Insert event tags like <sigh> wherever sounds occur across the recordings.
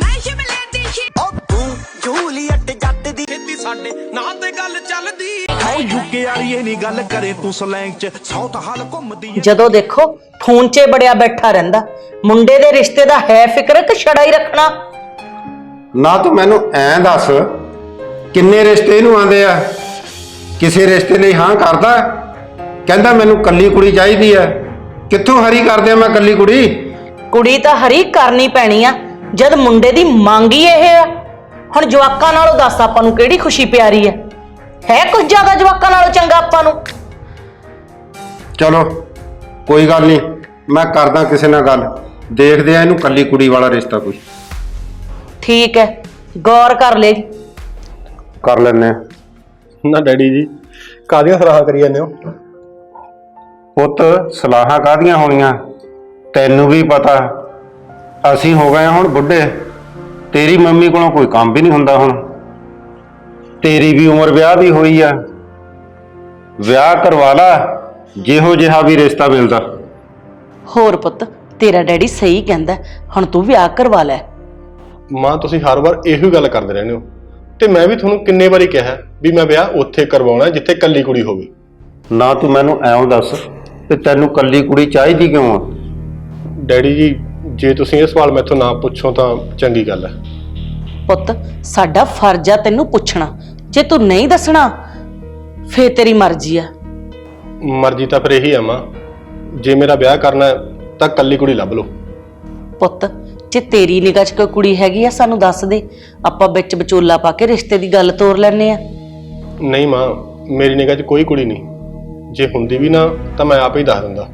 ਮੈਂ ਸ਼ਿਮਲੇ ਦੀ ਸ਼ੀ। ਉਹ ਤੂੰ ਜੂਲੀਅਟ ਜੱਟ ਦੀ ਖੇਤੀ ਸਾਡੇ ਨਾਂ ਤੇ ਗੱਲ ਚੱਲਦੀ। ਉਹ ਯੂਕੇ ਵਾਲੀ ਇਹ ਨਹੀਂ ਗੱਲ ਕਰੇ ਤੂੰ ਸਲੈਂਗ ਚ ਸਾਊਥ ਹਾਲ ਘੁੰਮਦੀ ਏ ਜਦੋਂ ਦੇਖੋ ਫੋਨ 'ਚ ਬੜਿਆ ਬੈਠਾ ਰਹਿੰਦਾ। ਮੁੰਡੇ ਦੇ ਰਿਸ਼ਤੇ ਦਾ ਹੈ ਫਿਕਰ ਕਿ ਛੜਾ ਹੀ ਰੱਖਣਾ। ਨਾ ਤੂੰ ਮੈਨੂੰ ਐਂ ਦੱਸ ਕਿੰਨੇ ਰਿਸ਼ਤੇ ਨੂੰ ਆਂਦੇ ਆ? ਕਿਸੇ ਰਿਸ਼ਤੇ ਲਈ ਹਾਂ ਕਰਦਾ? ਕਹਿੰਦਾ ਮੈਨੂੰ ਕੱਲੀ ਕੁੜੀ ਚਾਹੀਦੀ ਆ ਕਿੱਥੋਂ ਹਰੀ ਕਰਦੇ ਆ ਮੈਂ ਕੱਲੀ ਕੁੜੀ? ਕੁੜੀ ਤਾਂ ਹਰੀ ਕਰਨੀ ਪੈਣੀ ਆ। ਜਦ ਮੁੰਡੇ ਦੀ ਮੰਗ ਹੀ ਇਹ ਆ। ਹੁਣ ਜਵਾਕਾਂ ਨਾਲੋਂ ਦੱਸ ਆਪਾਂ ਨੂੰ ਕਿਹੜੀ ਖੁਸ਼ੀ ਪਿਆਰੀ ਆ? ਹੈ ਕੁਝ ਜ਼ਿਆਦਾ ਜਵਾਕਾਂ ਨਾਲੋਂ ਚੰਗਾ ਆਪਾਂ ਨੂੰ? ਚਲੋ ਕੋਈ ਗੱਲ ਨਹੀਂ ਮੈਂ ਕਰਦਾ ਕਿਸੇ ਨਾਲ ਗੱਲ। ਦੇਖਦੇ ਆ ਇਹਨੂੰ ਕੱਲੀ ਕੁੜੀ ਵਾਲਾ ਰਿਸ਼ਤਾ ਕੋਈ। ਠੀਕ ਹੈ ਗੌਰ ਕਰ ਲੈ ਕਰ ਲੈਨੇ ਆ ਨਾ ਡੈਡੀ ਜੀ ਕਾਦੀਆਂ ਸਲਾਹਾਂ ਕਰੀ ਜਾਂਦੇ ਹੋ? ਪੁੱਤ ਸਲਾਹਾਂ ਕਾਦੀਆਂ ਹੋਣੀਆਂ? ਤੈਨੂੰ ਵੀ ਪਤਾ ਅਸੀਂ ਹੋ ਗਏ ਹਾਂ ਹੁਣ ਬੁੱਢੇ। ਤੇਰੀ ਮੰਮੀ ਕੋਲੋਂ ਕੋਈ ਕੰਮ ਵੀ ਨਹੀਂ ਹੁੰਦਾ ਹੁਣ। ਤੇਰੀ ਵੀ ਉਮਰ ਵਿਆਹ ਦੀ ਹੋਈ ਆ। ਵਿਆਹ ਕਰਵਾ ਲਾ ਜਿਹੋ ਜਿਹਾ ਵੀ ਰਿਸ਼ਤਾ ਮਿਲਦਾ। ਹੋਰ ਪੁੱਤ ਤੇਰਾ ਡੈਡੀ ਸਹੀ ਕਹਿੰਦਾ ਹੁਣ ਤੂੰ ਵਿਆਹ ਕਰਵਾ ਲੈ। ਮਾਂ ਤੁਸੀਂ ਹਰ ਵਾਰ ਇਹੋ ਹੀ ਗੱਲ ਕਰਦੇ ਰਹਿੰਦੇ ਹੋ। ਤੇ ਮੈਂ ਵੀ ਤੁਹਾਨੂੰ ਕਿੰਨੇ ਵਾਰੀ ਕਿਹਾ ਵੀ ਮੈਂ ਵਿਆਹ ਉੱਥੇ ਕਰਵਾਉਣਾ ਜਿੱਥੇ ਕੱਲੀ ਕੁੜੀ ਹੋਵੇ। ਨਾ ਤੂੰ ਮੈਨੂੰ ਐਂ ਦੱਸ ਤੇ ਤੈਨੂੰ ਕੱਲੀ ਕੁੜੀ ਚਾਹੀਦੀ ਕਿਉਂ ਆ? ਡੈਡੀ ਜੀ ਜੇ ਤੁਸੀਂ ਇਹ ਸਵਾਲ ਮੈਥੋਂ ਨਾ ਪੁੱਛੋ ਤਾਂ ਚੰਗੀ ਗੱਲ ਹੈ। ਪੁੱਤ ਸਾਡਾ ਫਰਜ਼ ਆ ਤੈਨੂੰ ਪੁੱਛਣਾ। ਜੇ ਤੂੰ ਨਹੀਂ ਦੱਸਣਾ ਫੇਰ ਤੇਰੀ ਮਰਜ਼ੀ ਆ। ਮਰਜ਼ੀ ਤਾਂ ਫਿਰ ਇਹੀ ਆ ਮਾਂ। ਜੇ ਮੇਰਾ ਵਿਆਹ ਕਰਨਾ ਹੈ ਤਾਂ ਕੱਲੀ ਕੁੜੀ ਲੱਭ ਲਓ। ਪੁੱਤ ਜੇ ਤੇਰੀ ਨਿਗਾਹ 'ਚ ਕੋਈ ਕੁੜੀ ਹੈਗੀ ਆ ਸਾਨੂੰ ਦੱਸ ਦੇ। ਆਪਾਂ ਵਿੱਚ ਵਿਚੋਲਾ ਪਾ ਕੇ ਰਿਸ਼ਤੇ ਦੀ ਗੱਲ ਤੋਰ ਲੈਨੇ ਆ। ਨਹੀਂ ਮਾਂ ਮੇਰੀ ਨਿਗਾਹ 'ਚ ਕੋਈ ਕੁੜੀ ਨਹੀਂ। ਜੇ ਹੁੰਦੀ ਵੀ ਨਾ ਤਾਂ ਮੈਂ ਆਪ ਹੀ ਦੱਸ ਦਿੰਦਾ।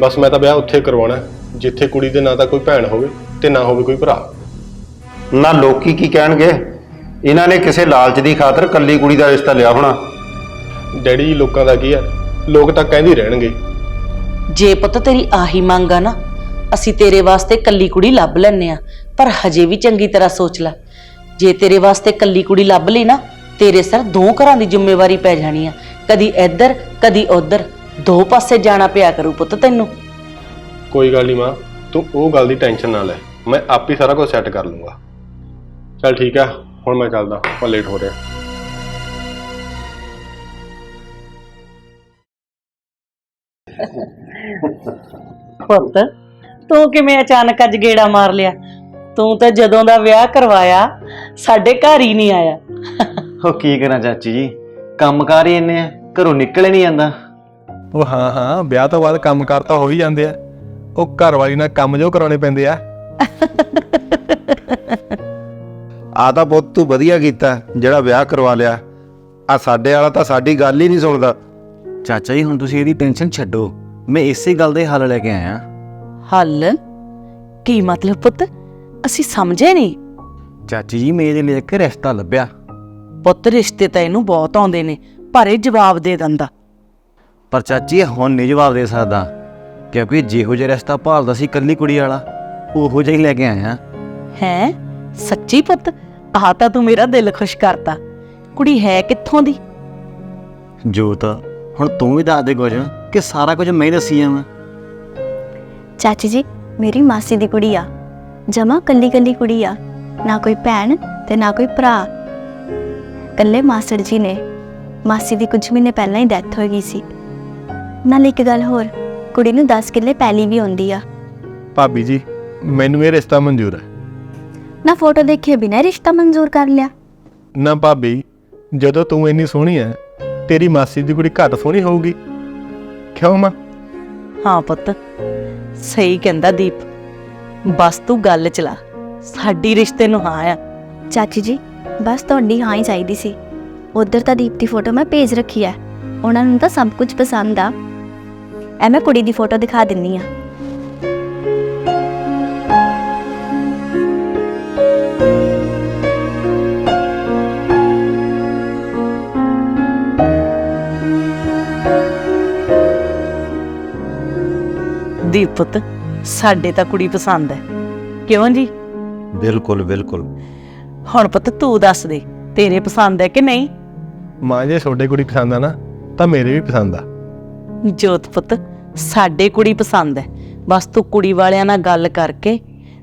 ਬਸ ਮੈਂ ਤਾਂ ਵਿਆਹ ਉੱਥੇ ਕਰਵਾਉਣਾ ਹੈ, ਜਿੱਥੇ ਕੁੜੀ ਦੇ ਨਾ ਤਾਂ ਕੋਈ ਭੈਣ ਹੋਵੇ ਤੇ ਨਾ ਹੋਵੇ ਕੋਈ ਭਰਾ। ਨਾ ਲੋਕੀ ਕੀ ਕਹਿਣਗੇ? ਇਹਨਾਂ ਨੇ ਕਿਸੇ ਲਾਲਚ ਦੀ ਖਾਤਰ ਕੱਲੀ ਕੁੜੀ ਦਾ ਰਿਸ਼ਤਾ ਲਿਆ ਹੋਣਾ। ਡੈਡੀ ਜੀ ਲੋਕਾਂ ਦਾ ਕੀ ਆ ਲੋਕ ਤਾਂ ਕਹਿੰਦੇ ਹੀ ਰਹਿਣਗੇ। ਜੇ ਪੁੱਤ ਤੇਰੀ ਆਹੀ ਮੰਗ ਆ ਨਾ ਅਸੀਂ ਤੇਰੇ ਵਾਸਤੇ ਕੱਲੀ ਕੁੜੀ ਲੱਭ ਲੈਨੇ ਆ ਪਰ ਹਜੇ ਵੀ ਚੰਗੀ ਤਰ੍ਹਾਂ ਸੋਚ ਲੈ। ਜੇ ਤੇਰੇ ਵਾਸਤੇ ਕੱਲੀ ਕੁੜੀ ਲੱਭ ਲਈ ਨਾ ਤੇਰੇ ਸਿਰ ਦੋ ਘਰਾਂ ਦੀ ਜ਼ਿੰਮੇਵਾਰੀ ਪੈ ਜਾਣੀ ਆ। ਕਦੀ ਇੱਧਰ ਕਦੀ ਉੱਧਰ ਦੋ ਪਾਸੇ ਜਾਣਾ ਪਿਆ ਕਰੂ ਪੁੱਤ ਤੈਨੂੰ। ਕੋਈ ਗੱਲ ਨਹੀਂ ਮਾਂ ਤੂੰ ਉਹ ਗੱਲ ਦੀ ਟੈਨਸ਼ਨ ਨਾ ਲੈ। ਮੈਂ ਆਪ ਹੀ ਸਾਰਾ ਕੁਝ ਸੈੱਟ ਕਰ ਲੂੰਗਾ। ਚਲ ਠੀਕ ਆ ਹੁਣ ਮੈਂ ਚੱਲਦਾ ਮੈਂ ਲੇਟ ਹੋ ਰਿਹਾ। ਪੁੱਤ ਤੂੰ ਕਿਵੇਂ ਅਚਾਨਕ ਅੱਜ ਗੇੜਾ ਮਾਰ ਲਿਆ? ਤੂੰ ਤਾਂ ਜਦੋਂ ਦਾ ਵਿਆਹ ਕਰਵਾਇਆ ਸਾਡੇ ਘਰ ਹੀ ਨਹੀਂ ਆਇਆ। ਉਹ ਕੀ ਕਰਾਂ ਚਾਚੀ ਜੀ? ਕੰਮਕਾਰ ਹੀ ਇੰਨੇ ਆ ਘਰੋਂ ਨਿਕਲ ਹੀ ਨਹੀਂ ਜਾਂਦਾ। ਉਹ ਹਾਂ ਹਾਂ ਵਿਆਹ ਤੋਂ ਬਾਅਦ ਕੰਮ ਕਾਰ ਤਾਂ ਹੋ ਹੀ ਜਾਂਦੇ ਆ। ਉਹ ਘਰ ਵਾਲੀ ਨਾਲ ਕੰਮ ਜੋ ਕਰਾਉਣੇ ਪੈਂਦੇ ਆ। ਆ ਤਾਂ ਪੁੱਤ ਤੂੰ ਵਧੀਆ ਕੀਤਾ ਜਿਹੜਾ ਵਿਆਹ ਕਰਵਾ ਲਿਆ। ਆ ਸਾਡੇ ਵਾਲਾ ਤਾਂ ਸਾਡੀ ਗੱਲ ਹੀ ਨਹੀਂ ਸੁਣਦਾ। ਚਾਚਾ ਜੀ ਹੁਣ ਤੁਸੀਂ ਇਹਦੀ ਟੈਨਸ਼ਨ ਛੱਡੋ। ਮੈਂ ਇਸੇ ਗੱਲ ਦੇ ਹੱਲ ਲੈ ਕੇ ਆਇਆ। ਹੱਲ? ਕੀ ਮਤਲਬ ਪੁੱਤ? ਅਸੀਂ ਸਮਝੇ ਨਹੀਂ। ਚਾਚੀ ਜੀ ਮੇਰੇ ਲਈ ਇੱਕ ਰਿਸ਼ਤਾ ਲੱਭਿਆ। ਪੁੱਤ ਰਿਸ਼ਤੇ ਤਾਂ ਇਹਨੂੰ ਬਹੁਤ ਆਉਂਦੇ ਨੇ ਪਰ ਇਹ ਜਵਾਬ ਦੇ ਦਿੰਦਾ। ਪਰ ਚਾਚੀ ਇਹ ਹੁਣ ਨਹੀਂ ਜਵਾਬ ਦੇ ਸਕਦਾ। ਕਿਉਂਕਿ ਜਿਹੋ ਜਿਹਾ ਰਿਸ਼ਤਾ ਭਾਲਦਾ ਸੀ ਕੱਲੀ ਕੁੜੀ ਵਾਲਾ। ਉਹੋ ਜਿਹਾ ਹੀ ਲੈ ਕੇ ਆਇਆ। ਹੈ? ਸੱਚੀ ਪੁੱਤ? ਆਹ ਤਾਂ ਤੂੰ ਮੇਰਾ ਦਿਲ ਖੁਸ਼ ਕਰਤਾ। ਕੁੜੀ ਹੈ ਕਿੱਥੋਂ ਦੀ? ਜੋਤ ਹੁਣ ਤੂੰ ਵੀ ਦੱਸ ਦੇ ਕੁਝ ਕਿ ਸਾਰਾ ਕੁਝ ਮੈਂ ਹੀ ਦੱਸੀ ਜਾਵਾਂ। ਚਾਚੀ ਜੀ ਮੇਰੀ ਮਾਸੀ ਦੀ ਕੁੜੀ ਆ। ਜਮਾ ਕੱਲੀ ਕੱਲੀ ਕੁੜੀ ਆ। ਨਾ ਕੋਈ ਭੈਣ ਤੇ ਨਾ ਕੋਈ ਭਰਾ। ਕੱਲੇ ਮਾਸੜ ਜੀ ਨੇ। ਮਾਸੀ ਦੀ ਕੁਝ ਮਹੀਨੇ ਪਹਿਲਾਂ ਹੀ ਡੈਥ ਹੋ ਗਈ ਸੀ। ਨਾਲ ਇੱਕ ਗੱਲ ਹੋਰ। ਕੁੜੀ ਨੂੰ 10 ਕਿੱਲੇ ਪੈਲੀ ਵੀ ਹੁੰਦੀ ਆ। ਭਾਬੀ ਜੀ ਮੈਨੂੰ ਇਹ ਰਿਸ਼ਤਾ ਮਨਜ਼ੂਰ ਹੈ। ਨਾ ਫੋਟੋ ਦੇਖੇ ਬਿਨਾਂ ਹੀ ਰਿਸ਼ਤਾ ਮਨਜ਼ੂਰ ਕਰ ਲਿਆ। ਨਾ ਭਾਬੀ ਜਦੋਂ ਤੂੰ ਇੰਨੀ ਸੋਹਣੀ ਹੈ ਤੇਰੀ ਮਾਸੀ ਦੀ ਕੁੜੀ ਘੱਟ ਸੋਹਣੀ ਹੋਊਗੀ। ਕਿਉਂ ਮਾਂ? ਹਾਂ ਪੁੱਤ ਸਹੀ ਕਹਿੰਦਾ ਦੀਪ। ਬਸ ਤੂੰ ਗੱਲ ਚਲਾ ਸਾਡੀ ਰਿਸ਼ਤੇ ਨੂੰ ਹਾਂ ਆ। ਚਾਚੀ ਜੀ ਬਸ ਤੁਹਾਡੀ ਹਾਂ ਹੀ ਚਾਹੀਦੀ ਸੀ। ਉਧਰ ਤਾਂ ਦੀਪ ਦੀ ਫੋਟੋ ਮੈਂ ਭੇਜ ਰੱਖੀ ਆ ਉਹਨਾਂ ਨੂੰ ਤਾਂ ਸਭ ਕੁਝ ਪਸੰਦ ਆ। ਐ ਮੈਂ ਕੁੜੀ ਦੀ ਫੋਟੋ ਦਿਖਾ ਦਿੰਨੀ ਆ। ਦੀਪ ਪੁੱਤ ਸਾਡੇ ਤਾਂ ਕੁੜੀ ਪਸੰਦ ਹੈ ਕਿਉਂ ਜੀ? ਬਿਲਕੁਲ ਬਿਲਕੁਲ। ਹੁਣ ਪੁੱਤ ਤੂੰ ਦੱਸ ਦੇ ਤੇਰੇ ਪਸੰਦ ਹੈ ਕਿ ਨਹੀਂ? ਮਾਂ ਜੇ ਛੋਡੇ ਕੁੜੀ ਪਸੰਦ ਆ ਨਾ ਤਾਂ ਮੇਰੇ ਵੀ ਪਸੰਦ ਆ। ਜੋਤ ਪੁੱਤ ਸਾਡੇ ਕੁੜੀ ਪਸੰਦ ਹੈ ਬਸ ਤੂੰ ਕੁੜੀ ਵਾਲਿਆਂ ਨਾਲ ਗੱਲ ਕਰਕੇ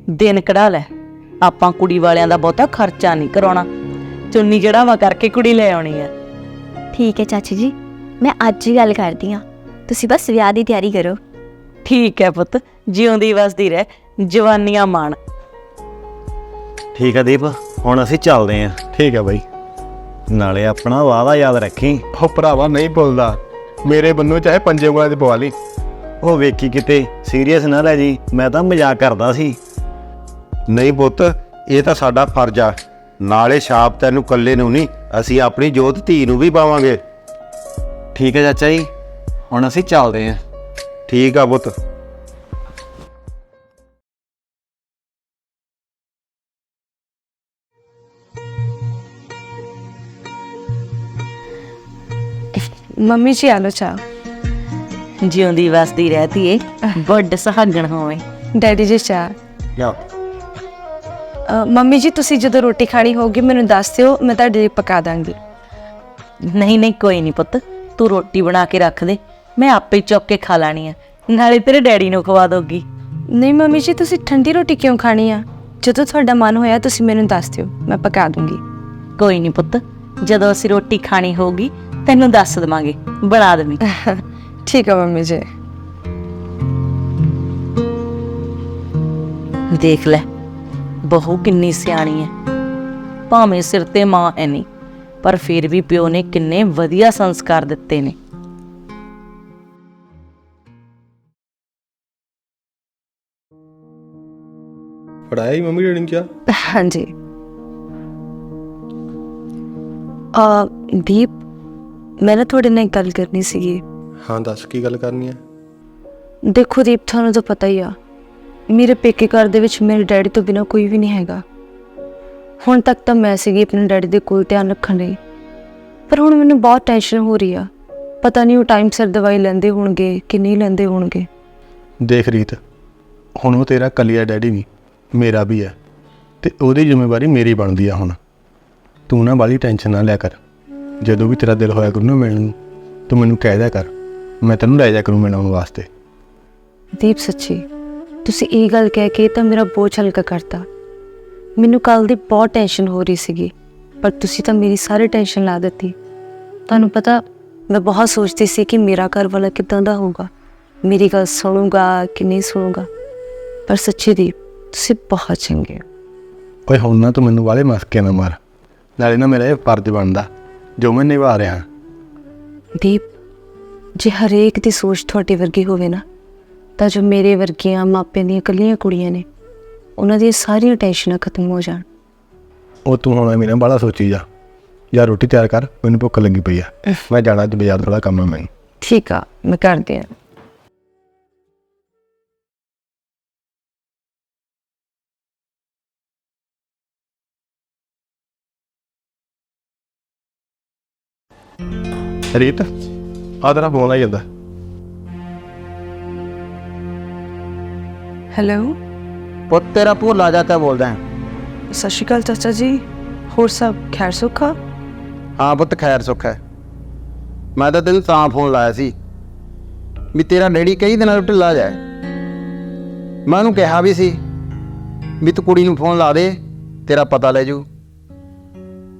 ਦਿਨ ਕਢਾ ਲੈ। ਆਪਾਂ ਕੁੜੀ ਵਾਲਿਆਂ ਦਾ ਬਹੁਤਾ ਖਰਚਾ ਨਹੀਂ ਕਰਾਉਣਾ। ਚੁੰਨੀ ਚੜਾਵਾ ਕਰਕੇ ਕੁੜੀ ਲੈ ਆਉਣੀ ਆ ਠੀਕ ਹੈ ਚਾਚੀ ਜੀ ਮੈਂ ਅੱਜ ਹੀ ਗੱਲ ਕਰਦੀ ਹਾਂ ਤੁਸੀਂ ਬਸ ਵਿਆਹ ਦੀ ਤਿਆਰੀ ਕਰੋ। ਠੀਕ ਹੈ ਪੁੱਤ ਜਿਉਂਦੀ ਵਸਦੀ ਰਹਿ ਜਵਾਨੀਆਂ ਮਾਣ। ਠੀਕ ਆ ਦੀਪ ਹੁਣ ਅਸੀਂ ਚੱਲਦੇ ਆਂ। ਠੀਕ ਹੈ ਬਾਈ। ਨਾਲੇ ਆਪਣਾ ਵਾਅਦਾ ਯਾਦ ਰੱਖੀ। ਉਹ ਭਰਾਵਾ ਨਹੀਂ ਭੁੱਲਦਾ। ਮੇਰੇ ਬੰਨੋ ਚਾਹੇ ਪੰਜੇ ਉਂਗਲਾਂ ਤੇ ਪਵਾ ਲਈ। ਉਹ ਵੇਖੀ ਕਿਤੇ ਸੀਰੀਅਸ ਨਾ ਲੈ ਜੀ ਮੈਂ ਤਾਂ ਮਜ਼ਾਕ ਕਰਦਾ ਸੀ। ਨਹੀਂ ਪੁੱਤ ਇਹ ਤਾਂ ਸਾਡਾ ਫਰਜ਼ ਆ। ਨਾਲੇ ਛਾਪ ਤੈਨੂੰ ਕੱਲੇ ਨੂੰ ਨਹੀਂ ਅਸੀਂ ਆਪਣੀ ਜੋਤ ਧੀ ਨੂੰ ਵੀ ਪਾਵਾਂਗੇ। ਠੀਕ ਹੈ ਚਾਚਾ ਜੀ ਹੁਣ ਅਸੀਂ ਚੱਲਦੇ ਆਂ ਠੀਕ ਆ ਪੁੱਤ। ਮੰਮੀ ਜੀ ਆਲੋ ਚਾਹ। ਜਿਉਂਦੀ ਵਸਦੀ ਰਹਤੀ ਏ ਵੱਡ ਸੁਹਾਗਣ ਹੋਵੇ। ਡੈਡੀ ਜੀ ਲਿਆ ਅ, ਮੰਮੀ ਜੀ ਤੁਸੀਂ ਜਦੋਂ ਰੋਟੀ ਖਾਣੀ ਹੋਗੀ ਮੈਨੂੰ ਦੱਸ ਦਿਓ ਮੈਂ ਤੁਹਾਡੇ ਲਈ ਪਕਾ ਦਾਂਗੀ। ਨਹੀਂ ਨਹੀਂ ਕੋਈ ਨਹੀਂ ਪੁੱਤ। ਤੂੰ ਰੋਟੀ ਬਣਾ ਕੇ ਰੱਖ ਦੇ। ਮੈਂ ਆਪੇ ਚੁੱਕ ਕੇ ਖਾ ਲੈਣੀ ਆ। ਨਾਲੇ ਤੇਰੇ ਡੈਡੀ ਨੂੰ ਖਵਾ ਦੋਗੀ। ਨਹੀਂ ਮੰਮੀ ਜੀ ਤੁਸੀਂ ਠੰਡੀ ਰੋਟੀ ਕਿਉਂ ਖਾਣੀ ਆ? ਜਦੋਂ ਤੁਹਾਡਾ ਮਨ ਹੋਇਆ ਤੁਸੀਂ ਮੈਨੂੰ ਦੱਸ ਦਿਓ ਮੈਂ ਪਕਾ ਦੂੰਗੀ। ਕੋਈ ਨਹੀਂ ਪੁੱਤ। ਜਦੋਂ ਅਸੀਂ ਰੋਟੀ ਖਾਣੀ ਹੋਊਗੀ ਤੈਨੂੰ ਦੱਸ ਦਵਾਂਗੇ ਬਣਾ ਦੇਵੀਂ। <laughs> ਠੀਕ ਹੈ ਮੰਮੀ ਜੀ। ਦੇਖ ਲੈ ਬਹੂ ਕਿੰਨੀ ਸਿਆਣੀ ਹੈ ਭਾਵੇਂ ਸਿਰ ਤੇ ਮਾਂ ਐ ਨਹੀਂ ਪਰ ਫਿਰ ਵੀ ਪਿਓ ਨੇ ਕਿੰਨੇ ਵਧੀਆ ਸੰਸਕਾਰ ਦਿੱਤੇ ਨੇ। ਪੜਾਇਆ ਹੀ ਮੰਮੀ ਡੈਡੀ ਨੇ ਕਿਹਾ ਹਾਂਜੀ। ਆ ਦੀਪ ਮੈਂ ਨਾ ਤੁਹਾਡੇ ਨਾਲ ਇੱਕ ਗੱਲ ਕਰਨੀ ਸੀਗੀ। ਹਾਂ ਦੱਸ ਕੀ ਗੱਲ ਕਰਨੀ ਹੈ ਦੇਖੋ ਦੀਪ ਤੁਹਾਨੂੰ ਤਾਂ ਪਤਾ ਹੀ ਆ। ਮੇਰੇ ਪੇਕੇ ਘਰ ਦੇ ਵਿੱਚ ਮੇਰੇ ਡੈਡੀ ਤੋਂ ਬਿਨਾ ਕੋਈ ਵੀ ਨਹੀਂ ਹੈਗਾ। ਹੁਣ ਤੱਕ ਤਾਂ ਮੈਂ ਸੀਗੀ ਆਪਣੇ ਡੈਡੀ ਦੇ ਕੋਲ ਧਿਆਨ ਰੱਖਣ ਲਈ। ਪਰ ਹੁਣ ਮੈਨੂੰ ਬਹੁਤ ਟੈਨਸ਼ਨ ਹੋ ਰਹੀ ਆ। ਪਤਾ ਨਹੀਂ ਉਹ ਟਾਈਮ ਸਿਰ ਦਵਾਈ ਲੈਂਦੇ ਹੋਣਗੇ ਕਿ ਨਹੀਂ ਲੈਂਦੇ ਹੋਣਗੇ। ਦੇਖ ਰੀਤ ਹੁਣ ਉਹ ਤੇਰਾ ਕਲੀਆ ਡੈਡੀ ਨਹੀਂ ਮੇਰਾ ਵੀ ਹੈ ਤੇ ਉਹਦੀ ਜ਼ਿੰਮੇਵਾਰੀ ਮੇਰੀ ਬਣਦੀ ਆ ਹੁਣ। ਤੂੰ ਨਾ ਬਾਲੀ ਟੈਨਸ਼ਨ ਨਾ ਲਿਆ ਕਰ। ਜਦੋਂ ਵੀ ਤੇਰਾ ਦਿਲ ਹੋਇਆ ਕਰੂ ਨਾ ਮਿਲਣ ਨੂੰ ਤੂੰ ਮੈਨੂੰ ਕਹਿ ਦਿਆ ਕਰ ਮੈਂ ਤੈਨੂੰ ਲੈ ਜਾ ਕਰੂੰ ਮਿਲਾਉਣ ਵਾਸਤੇ। ਦੀਪ ਸੱਚੀ ਤੁਸੀਂ ਇਹ ਗੱਲ ਕਹਿ ਕੇ ਤਾਂ ਮੇਰਾ ਬੋਝ ਹਲਕਾ ਕਰਤਾ। ਮੈਨੂੰ ਕੱਲ ਦੀ ਬਹੁਤ ਟੈਨਸ਼ਨ ਹੋ ਰਹੀ ਸੀਗੀ ਪਰ ਤੁਸੀਂ ਤਾਂ ਮੇਰੀ ਸਾਰੀ ਟੈਨਸ਼ਨ ਲਾ ਦਿੱਤੀ। ਤੁਹਾਨੂੰ ਪਤਾ ਮੈਂ ਬਹੁਤ ਸੋਚਦੀ ਸੀ ਕਿ ਮੇਰਾ ਘਰ ਵਾਲਾ ਕਿਦਾਂ ਦਾ ਹੋਊਗਾ। ਮੇਰੀ ਗੱਲ ਸੁਣੂਗਾ ਕਿ ਨਹੀਂ ਸੁਣੂਗਾ। ਪਰ ਸੱਚੀ ਦੀਪ ਤੁਸੀਂ ਬਹੁਤ ਚੰਗੇ ਹੋ। ਓਏ ਹੁਣ ਨਾ ਤੂੰ ਮੈਨੂੰ ਵਾਲੇ ਮਸਕੇ ਨਾ ਮਾਰ ਨਾਲੇ ਨਾ ਮੇਰਾ ਇਹ ਫਰਜ਼ ਬਣਦਾ। ਜੋ ਮੈਂ ਨਿਭਾ ਰਿਹਾ। ਦੀਪ ਜੇ ਹਰੇਕ ਦੀ ਸੋਚ ਤੁਹਾਡੀ ਵਰਗੀ ਹੋਵੇ ਨਾ ਤਾਂ ਜੋ ਮੇਰੇ ਵਰਗੀਆਂ ਮਾਪਿਆਂ ਦੀਆਂ ਇਕੱਲੀਆਂ ਕੁੜੀਆਂ ਨੇ ਉਹਨਾਂ ਦੀਆਂ ਸਾਰੀਆਂ ਟੈਨਸ਼ਨਾਂ ਖਤਮ ਹੋ ਜਾਣ। ਉਹ ਤੂੰ ਹੁਣ ਮੇਰਾ ਬਾਲਾ ਸੋਚੀ ਜਾ। ਯਾ ਰੋਟੀ ਤਿਆਰ ਕਰ ਮੈਨੂੰ ਭੁੱਖ ਲੱਗੀ ਪਈ ਆ। ਮੈਂ ਜਾਣਾ ਅੱਜ ਬਾਜ਼ਾਰ ਥੋੜਾ ਕੰਮ ਆ ਮੈਨੂੰ ਠੀਕ ਆ ਮੈਂ ਕਰਦੀ ਹਾਂ ਰੀਤ ਆ ਤੇਰਾ ਫੋਨ ਆ ਜਾਂਦਾ। ਹੈਲੋ ਪੁੱਤ ਤੇਰਾ ਭੋਲਾ ਜਾਤਾ ਬੋਲਦਾ ਹੈ? ਸਤਿ ਸ਼੍ਰੀ ਅਕਾਲ ਚਾਚਾ ਜੀ। ਹੋਰ ਸਭ ਖੈਰ ਸੁੱਖਾ ਹਾਂ ਪੁੱਤ ਖੈਰ ਸੁੱਖ ਹੈ। ਮੈਂ ਤਾਂ ਤੈਨੂੰ ਤਾਂ ਫੋਨ ਲਾਇਆ ਸੀ ਵੀ ਤੇਰਾ ਡੈਡੀ ਕਈ ਦਿਨਾਂ ਤੋਂ ਢਿੱਲਾ ਜਾਏ ਮੈਂ ਉਹਨੂੰ ਕਿਹਾ ਵੀ ਸੀ ਵੀ ਤੂੰ ਕੁੜੀ ਨੂੰ ਫੋਨ ਲਾ ਦੇ ਤੇਰਾ ਪਤਾ ਲੈ ਜੂ।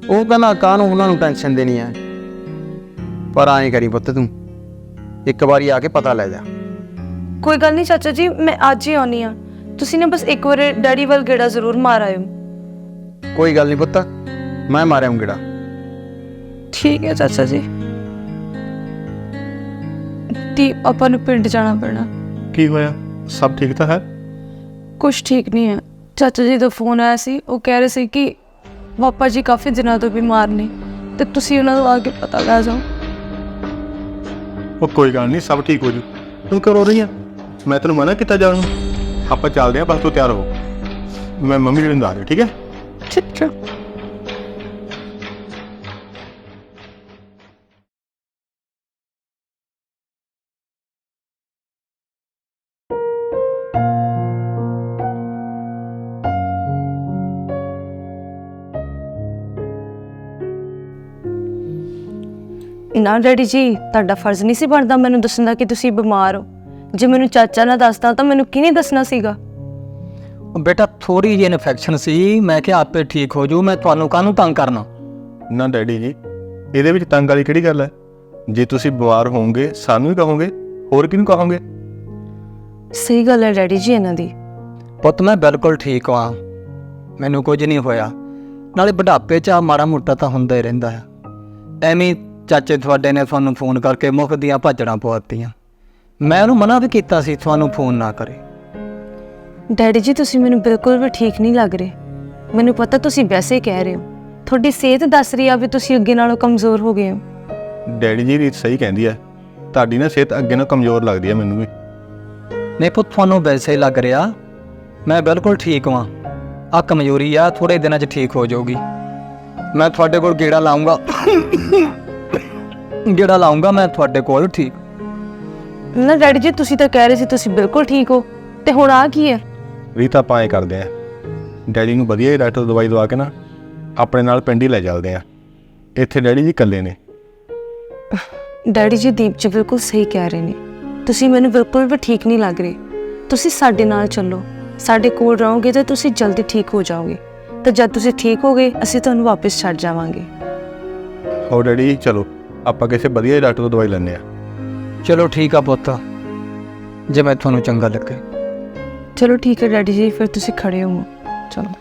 ਉਹ ਕਹਿੰਦਾ ਕਾਹਨੂੰ ਉਹਨਾਂ ਨੂੰ ਟੈਨਸ਼ਨ ਦੇਣੀ ਹੈ? ਪਰ ਐਂ ਕਰੀ ਪੁੱਤ ਤੂੰ ਇੱਕ ਵਾਰੀ ਆ ਕੇ ਪਤਾ ਲੈ ਜਾ ਕੋਈ ਗੱਲ ਨਹੀਂ ਚਾਚਾ ਜੀ ਮੈਂ ਅੱਜ ਹੀ ਆਉਣੀ ਆ ਤੁਸੀਂ ਨਾ ਬਸ ਇੱਕ ਵਾਰ ਡੈਡੀ ਵੱਲ ਗੇੜਾ ਜ਼ਰੂਰ ਮਾਰ ਆਇਓ ਕੋਈ ਗੱਲ ਨਹੀਂ ਪੁੱਤ ਮੈਂ ਮਾਰਿਆ ਗੇੜਾ ਠੀਕ ਹੈ ਚਾਚਾ ਜੀ ਦੀ ਆਪਾਂ ਨੂੰ ਪਿੰਡ ਜਾਣਾ ਪੈਣਾ ਕੀ ਹੋਇਆ ਸਭ ਠੀਕ ਤਾਂ ਹੈ ਕੁਝ ਠੀਕ ਨਹੀਂ ਹੈ ਚਾਚਾ ਜੀ ਦਾ ਫੋਨ ਆਇਆ ਸੀ ਉਹ ਕਹਿ ਰਹੇ ਸੀ ਕਿ ਪਾਪਾ ਜੀ ਕਾਫੀ ਦਿਨਾਂ ਤੋਂ ਬਿਮਾਰ ਨੇ ਤੇ ਤੁਸੀਂ ਉਹਨਾਂ ਨੂੰ ਆ ਕੇ ਪਤਾ ਲੈ ਜਾਓ ਉਹ ਕੋਈ ਗੱਲ ਨਹੀਂ, ਸਭ ਠੀਕ ਹੋ ਜੂ। ਤੂੰ ਕਿਉਂ ਰੋ ਰਹੀ ਆ? ਮੈਂ ਤੈਨੂੰ ਮਨਾ ਕੀਤਾ ਜਾਣ ਨੂੰ। ਆਪਾਂ ਚੱਲਦੇ ਆਂ ਬਸ ਤੂੰ ਤਿਆਰ ਹੋ। ਮੈਂ ਮੰਮੀ ਨੂੰ ਦੱਸ ਰਿਹਾ, ਠੀਕ ਹੈ? ਠੀਕ ਹੈ ਨਾ ਡੈਡੀ ਜੀ ਤੁਹਾਡਾ ਫਰਜ਼ ਨਹੀਂ ਸੀ ਬਣਦਾ ਮੈਨੂੰ ਦੱਸਣ ਦਾ ਕਿ ਤੁਸੀਂ ਬਿਮਾਰ ਹੋ। ਜੇ ਮੈਨੂੰ ਚਾਚਾ ਨਾ ਦੱਸਦਾ ਤਾਂ ਮੈਨੂੰ ਕਿਹਨੇ ਦੱਸਣਾ ਸੀਗਾ? ਬੇਟਾ ਥੋੜੀ ਜਿਹੀ ਇਨਫੈਕਸ਼ਨ ਸੀ। ਮੈਂ ਕਿਹਾ ਆਪੇ ਠੀਕ ਹੋ ਜੂ ਮੈਂ ਤੁਹਾਨੂੰ ਕਾਹਨੂੰ ਤੰਗ ਕਰਨਾ? ਨਾ ਡੈਡੀ ਜੀ ਇਹਦੇ ਵਿੱਚ ਤੰਗ ਵਾਲੀ ਕਿਹੜੀ ਗੱਲ ਹੈ? ਜੇ ਤੁਸੀਂ ਬਿਮਾਰ ਹੋਵੋਗੇ ਸਾਨੂੰ ਹੀ ਕਹੋਗੇ ਹੋਰ ਕਿਹਨੂੰ ਕਹੋਗੇ? ਸਹੀ ਗੱਲ ਹੈ ਡੈਡੀ ਜੀ ਇਹਨਾਂ ਦੀ। ਪੁੱਤ ਮੈਂ ਬਿਲਕੁਲ ਠੀਕ ਹਾਂ। ਮੈਨੂੰ ਕੁਝ ਨਹੀਂ ਹੋਇਆ। ਨਾਲੇ ਬੁਢਾਪੇ 'ਚ ਆ ਮਾੜਾ ਮੋਟਾ ਤਾਂ ਹੁੰਦਾ ਹੀ ਰਹਿੰਦਾ ਹੈ। ਐਵੇਂ ਚਾਚੇ ਤੁਹਾਡੇ ਨੇ ਤੁਹਾਨੂੰ ਫੋਨ ਕਰਕੇ ਮੁਫਤ ਦੀਆਂ ਭਾਜੜਾਂ ਪਵਾਤੀਆਂ। ਮੈਂ ਉਹਨੂੰ ਮਨਾ ਵੀ ਕੀਤਾ ਸੀ ਤੁਹਾਨੂੰ ਫੋਨ ਨਾ ਕਰੇ। ਡੈਡੀ ਜੀ ਤੁਸੀਂ ਮੈਨੂੰ ਬਿਲਕੁਲ ਵੀ ਠੀਕ ਨਹੀਂ ਲੱਗ ਰਹੇ। ਮੈਨੂੰ ਪਤਾ ਤੁਸੀਂ ਵੈਸੇ ਹੀ ਕਹਿ ਰਹੇ ਹੋ। ਤੁਹਾਡੀ ਸਿਹਤ ਦੱਸ ਰਹੀ ਆ ਵੀ ਤੁਸੀਂ ਅੱਗੇ ਨਾਲੋਂ ਕਮਜ਼ੋਰ ਹੋ ਗਏ ਹੋ। ਡੈਡੀ ਜੀ ਰੀਤ ਸਹੀ ਕਹਿੰਦੀ ਹੈ ਤੁਹਾਡੀ ਨਾ ਸਿਹਤ ਅੱਗੇ ਨਾਲੋਂ ਕਮਜ਼ੋਰ ਲੱਗਦੀ ਹੈ ਮੈਨੂੰ ਵੀ। ਨਹੀਂ ਪੁੱਤ ਤੁਹਾਨੂੰ ਵੈਸੇ ਹੀ ਲੱਗ ਰਿਹਾ। ਮੈਂ ਬਿਲਕੁਲ ਠੀਕ ਹਾਂ ਆ ਕਮਜ਼ੋਰੀ ਆ ਥੋੜੇ ਦਿਨਾਂ 'ਚ ਠੀਕ ਹੋ ਜਾਊਗੀ। ਮੈਂ ਤੁਹਾਡੇ ਕੋਲ ਗੇੜਾ ਲਾਉਂਗਾ ਗੇੜਾ ਲਾਉਂਗਾ ਮੈਂ ਤੁਹਾਡੇ ਕੋਲ ਠੀਕ? ਨਾ ਡੈਡੀ ਜੀ ਤੁਸੀਂ ਤਾਂ ਕਹਿ ਰਹੇ ਸੀ ਤੁਸੀਂ ਬਿਲਕੁਲ ਠੀਕ ਹੋ ਤੇ ਹੁਣ ਆ ਕੀ ਹੈ? ਰੀਤ ਆਪਾਂ ਐਂ ਕਰਦੇ ਆ ਡੈਡੀ ਨੂੰ ਵਧੀਆ ਡਾਕਟਰ ਦਵਾਈ ਦਵਾ ਕੇ ਨਾ ਆਪਣੇ ਨਾਲ ਪਿੰਡ ਹੀ ਲੈ ਚੱਲਦੇ ਆ ਇੱਥੇ ਡੈਡੀ ਜੀ ਇਕੱਲੇ ਨੇ। ਡੈਡੀ ਜੀ ਦੀਪ ਜੀ ਬਿਲਕੁਲ ਸਹੀ ਕਹਿ ਰਹੇ ਨੇ। ਤੁਸੀਂ ਮੈਨੂੰ ਬਿਲਕੁਲ ਵੀ ਠੀਕ ਨਹੀਂ ਲੱਗ ਰਹੇ। ਤੁਸੀਂ ਸਾਡੇ ਨਾਲ ਚੱਲੋ। ਸਾਡੇ ਕੋਲ ਰਹੋਗੇ ਤਾਂ ਤੁਸੀਂ ਜਲਦੀ ਠੀਕ ਹੋ ਜਾਓਗੇ। ਤਾਂ ਜਦ ਤੁਸੀਂ ਠੀਕ ਹੋ ਗਏ ਅਸੀਂ ਤੁਹਾਨੂੰ ਵਾਪਸ ਛੱਡ ਜਾਵਾਂਗੇ। ਹੋ ਡੈਡੀ ਚਲੋ। ਆਪਾਂ ਕਿਸੇ ਵਧੀਆ ਡਾਕਟਰ ਤੋਂ ਦਵਾਈ ਲੈਂਦੇ ਆ ਚਲੋ ਠੀਕ ਆ ਪੁੱਤ। ਜੇ ਮੈਂ ਤੁਹਾਨੂੰ ਚੰਗਾ ਲੱਗੇ। ਚਲੋ ਠੀਕ ਹੈ ਡੈਡੀ ਜੀ ਫਿਰ ਤੁਸੀਂ ਖੜੇ ਹੋ। ਚਲੋ।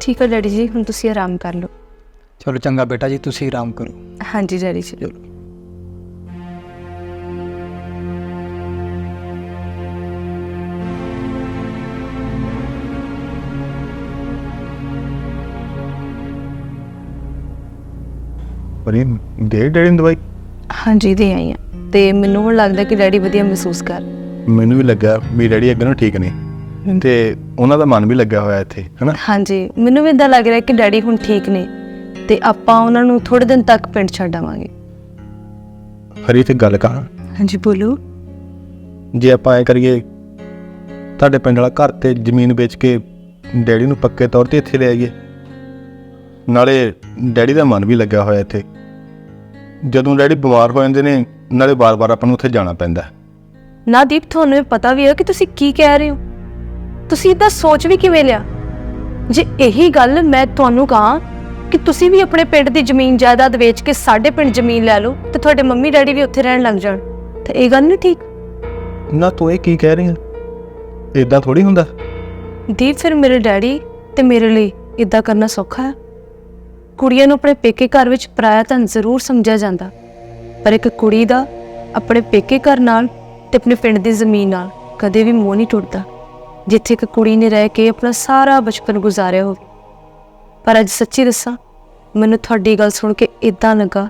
ਠੀਕ ਹੈ ਡੈਡੀ ਜੀ ਹੁਣ ਤੁਸੀਂ ਆਰਾਮ ਕਰ ਲਓ। ਚਲੋ ਚੰਗਾ ਬੇਟਾ ਜੀ ਤੁਸੀਂ ਆਰਾਮ ਕਰੋ। ਹਾਂਜੀ ਡੈਡੀ ਜੀ। ਪਰ ਇਹ ਦੇ ਡੈਡੀ ਨੂੰ ਦਵਾਈ? ਹਾਂਜੀ ਦੇ ਆਈ ਹਾਂ ਤੇ ਮੈਨੂੰ ਹੁਣ ਲੱਗਦਾ ਕਿ ਡੈਡੀ ਵਧੀਆ ਮਹਿਸੂਸ ਕਰ ਮੈਨੂੰ ਵੀ ਲੱਗਾ ਵੀ ਡੈਡੀ ਅੱਗੇ ਨਾਲੋਂ ਠੀਕ ਨੇ। ਤੇ ਉਹਨਾਂ ਦਾ ਮਨ ਵੀ ਲੱਗਾ ਹੋਇਆ ਇੱਥੇ ਹਨਾ? ਹਾਂਜੀ ਮੈਨੂੰ ਵੀ ਇਦਾਂ ਲੱਗ ਰਿਹਾ ਕਿ ਡੈਡੀ ਹੁਣ ਠੀਕ ਨੇ। ਤੇ ਆਪਾਂ ਉਹਨਾਂ ਨੂੰ ਥੋੜੇ ਦਿਨ ਤੱਕ ਪਿੰਡ ਛੱਡ ਆਵਾਂਗੇ। ਹਰੀ ਤੇ ਗੱਲ ਕਹਾਂ ਹਾਂਜੀ ਬੋਲੋ। ਜੇ ਆਪਾਂ ਐ ਕਰੀਏ ਤੁਹਾਡੇ ਪਿੰਡ ਵਾਲਾ ਘਰ ਤੇ ਜ਼ਮੀਨ ਵੇਚ ਕੇ ਡੈਡੀ ਨੂੰ ਪੱਕੇ ਤੌਰ ਤੇ ਇੱਥੇ ਲੈ ਆਈਏ। ਨਾਲੇ ਡੈਡੀ ਦਾ ਮਨ ਵੀ ਲੱਗਾ ਹੋਇਆ ਇੱਥੇ। ਜਦੋਂ ਡੈਡੀ ਬਿਮਾਰ ਹੋ ਜਾਂਦੇ ਨੇ ਨਾਲੇ ਬਾਰ-ਬਾਰ ਆਪਾਂ ਨੂੰ ਉੱਥੇ ਜਾਣਾ ਪੈਂਦਾ। ਹੈ। ਨਾ ਦੀਪ ਤੁਹਾਨੂੰ ਇਹ ਪਤਾ ਵੀ ਹੈ ਕਿ ਤੁਸੀਂ ਕੀ ਕਹਿ ਰਹੇ ਹੋ? ਤੁਸੀਂ ਇਦਾਂ ਸੋਚ ਵੀ ਕਿਵੇਂ ਲਿਆ? ਜੇ ਇਹੀ ਗੱਲ ਮੈਂ ਤੁਹਾਨੂੰ ਕਹਾਂ ਕਿ ਤੁਸੀਂ ਵੀ ਆਪਣੇ ਪਿੰਡ ਦੀ ਜ਼ਮੀਨ ਜਾਇਦਾਦ ਵੇਚ ਕੇ ਸਾਡੇ ਪਿੰਡ ਜ਼ਮੀਨ ਲੈ ਲਓ ਤੇ ਤੁਹਾਡੇ ਮੰਮੀ ਡੈਡੀ ਵੀ ਉੱਥੇ ਰਹਿਣ ਲੱਗ ਜਾਣ। ਤੇ ਇਹ ਗੱਲ ਨਹੀਂ ਠੀਕ? ਨਾ ਤੂੰ ਇਹ ਕੀ ਕਹਿ ਰਹੀ ਹੈ ਇਦਾਂ ਥੋੜੀ ਹੁੰਦਾ। ਦੀਪ ਫਿਰ ਮੇਰੇ ਡੈਡੀ ਤੇ ਮੇਰੇ ਲਈ ਇਦਾਂ ਕਰਨਾ ਸੌਖਾ ਹੈ ਕੁੜੀਆਂ ਨੂੰ ਆਪਣੇ ਪੇਕੇ ਘਰ ਵਿੱਚ ਪਰਾਇਆ ਧਨ ਜ਼ਰੂਰ ਸਮਝਿਆ ਜਾਂਦਾ। ਪਰ ਇੱਕ ਕੁੜੀ ਦਾ ਆਪਣੇ ਪੇਕੇ ਘਰ ਨਾਲ ਤੇ ਆਪਣੇ ਪਿੰਡ ਦੀ ਜ਼ਮੀਨ ਨਾਲ ਕਦੇ ਵੀ ਮੋਹ ਨਹੀਂ ਟੁੱਟਦਾ। ਜਿੱਥੇ ਇੱਕ ਕੁੜੀ ਨੇ ਰਹਿ ਕੇ ਆਪਣਾ ਸਾਰਾ ਬਚਪਨ ਗੁਜ਼ਾਰਿਆ ਹੋਵੇ। ਪਰ ਅੱਜ ਸੱਚੀ ਦੱਸਾਂ, ਮੈਨੂੰ ਤੁਹਾਡੀ ਗੱਲ ਸੁਣ ਕੇ ਇਦਾਂ ਲੱਗਾ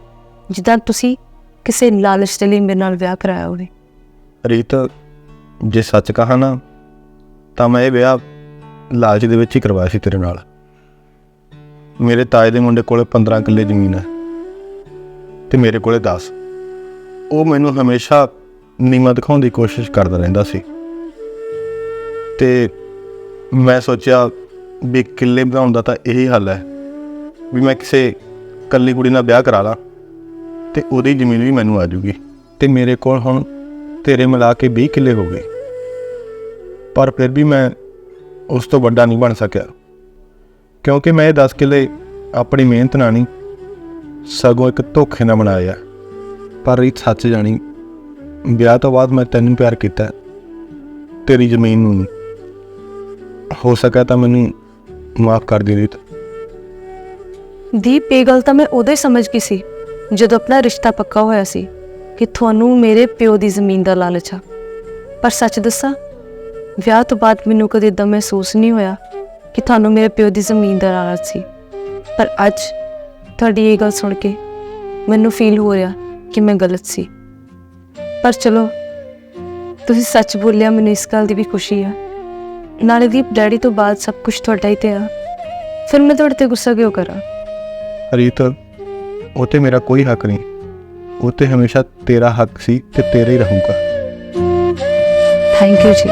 ਜਿੱਦਾਂ ਤੁਸੀਂ ਕਿਸੇ ਲਾਲਚ ਦੇ ਲਈ ਮੇਰੇ ਨਾਲ ਵਿਆਹ ਕਰਾਇਆ ਹੋਵੇ। ਰੀਤ, ਜੇ ਸੱਚ ਕਹਾਂ ਨਾ, ਤਾਂ ਮੈਂ ਇਹ ਵਿਆਹ ਲਾਲਚ ਦੇ ਵਿੱਚ ਹੀ ਕਰਵਾਇਆ ਸੀ ਤੇਰੇ ਨਾਲ। ਮੇਰੇ ਤਾਏ ਦੇ ਮੁੰਡੇ ਕੋਲੇ 15 ਕਿੱਲੇ ਜ਼ਮੀਨ ਹੈ ਤੇ ਮੇਰੇ ਕੋਲੇ 10 ਉਹ ਮੈਨੂੰ ਹਮੇਸ਼ਾ ਨੀਵਾਂ ਦਿਖਾਉਣ ਦੀ ਕੋਸ਼ਿਸ਼ ਕਰਦਾ ਰਹਿੰਦਾ ਸੀ। ਤੇ ਮੈਂ ਸੋਚਿਆ ਵੀ ਕਿੱਲੇ ਬਣਾਉਣ ਦਾ ਤਾਂ ਇਹੀ ਹੱਲ ਹੈ ਵੀ ਮੈਂ ਕਿਸੇ ਕੱਲੀ ਕੁੜੀ ਨਾਲ ਵਿਆਹ ਕਰਾ ਲਾਂ ਤੇ ਉਹਦੀ ਜ਼ਮੀਨ ਵੀ ਮੈਨੂੰ ਆ ਜੂਗੀ ਤੇ ਮੇਰੇ ਕੋਲ ਹੁਣ ਤੇਰੇ ਮਿਲਾ ਕੇ 20 ਕਿੱਲੇ ਹੋ ਗਏ। ਪਰ ਫਿਰ ਵੀ ਮੈਂ ਉਸ ਤੋਂ ਵੱਡਾ ਨਹੀਂ ਬਣ ਸਕਿਆ। ਕਿਉਂਕਿ ਮੈਂ ਇਹ 10 ਕਿੱਲੇ ਆਪਣੀ ਮਿਹਨਤ ਨਾਲ ਨਹੀਂ, ਸਗੋਂ ਇੱਕ ਧੋਖੇ ਨਾਲ ਬਣਾਇਆ। ਪਰ ਇਹ ਸੱਚ ਜਾਣੀ, ਵਿਆਹ ਤੋਂ ਬਾਅਦ ਮੈਂ ਤੈਨੂੰ ਪਿਆਰ ਕੀਤਾ, ਤੇਰੀ ਜ਼ਮੀਨ ਨੂੰ ਨਹੀਂ। ਹੋ ਸਕਿਆ ਤਾਂ ਮੈਨੂੰ ਮਾਫ ਕਰ ਦੇ ਰੀਤ ਦੀਪ, ਇਹ ਗੱਲ ਤਾਂ ਮੈਂ ਉਦੋਂ ਹੀ ਸਮਝ ਗਈ ਸੀ, ਜਦੋਂ ਆਪਣਾ ਰਿਸ਼ਤਾ ਪੱਕਾ ਹੋਇਆ ਸੀ, ਕਿ ਤੁਹਾਨੂੰ ਮੇਰੇ ਪਿਓ ਦੀ ਜ਼ਮੀਨ ਦਾ ਲਾਲਚ ਆ। ਪਰ ਸੱਚ ਦੱਸਾਂ, ਵਿਆਹ ਤੋਂ ਬਾਅਦ ਮੈਨੂੰ ਕਦੇ ਇਦਾਂ ਮਹਿਸੂਸ ਨਹੀਂ ਹੋਇਆ ਕਿ ਤੁਹਾਨੂੰ ਮੇਰੇ ਪਿਓ ਦੀ ਜ਼ਮੀਨ ਦਾ ਲਾਲਚ ਸੀ। ਪਰ ਅੱਜ ਤੁਹਾਡੀ ਇਹ ਗੱਲ ਸੁਣ ਕੇ ਮੈਨੂੰ ਫੀਲ ਹੋ ਰਿਹਾ ਕਿ ਮੈਂ ਗਲਤ ਸੀ। ਪਰ ਚਲੋ, ਤੁਸੀਂ ਸੱਚ ਬੋਲਿਆ, ਮੈਨੂੰ ਇਸ ਗੱਲ ਦੀ ਵੀ ਖੁਸ਼ੀ ਆ। ਨਾਲੇ ਦੀਪ ਡੈਡੀ ਤੋਂ ਬਾਅਦ ਸਭ ਕੁਝ ਤੁਹਾਡਾ ਹੀ ਤੇ ਆ। ਫਿਰ ਮੈਂ ਤੁਹਾਡੇ ਤੇ ਗੁੱਸਾ ਕਿਉਂ ਕਰਾਂ? ਰੀਤ ਉਹ ਤੇ ਮੇਰਾ ਕੋਈ ਹੱਕ ਨਹੀਂ। ਉਹ ਤੇ ਹਮੇਸ਼ਾ ਤੇਰਾ ਹੱਕ ਸੀ ਤੇ ਤੇਰਾ ਹੀ ਰਹੂਗਾ। ਥੈਂਕ ਯੂ ਜੀ।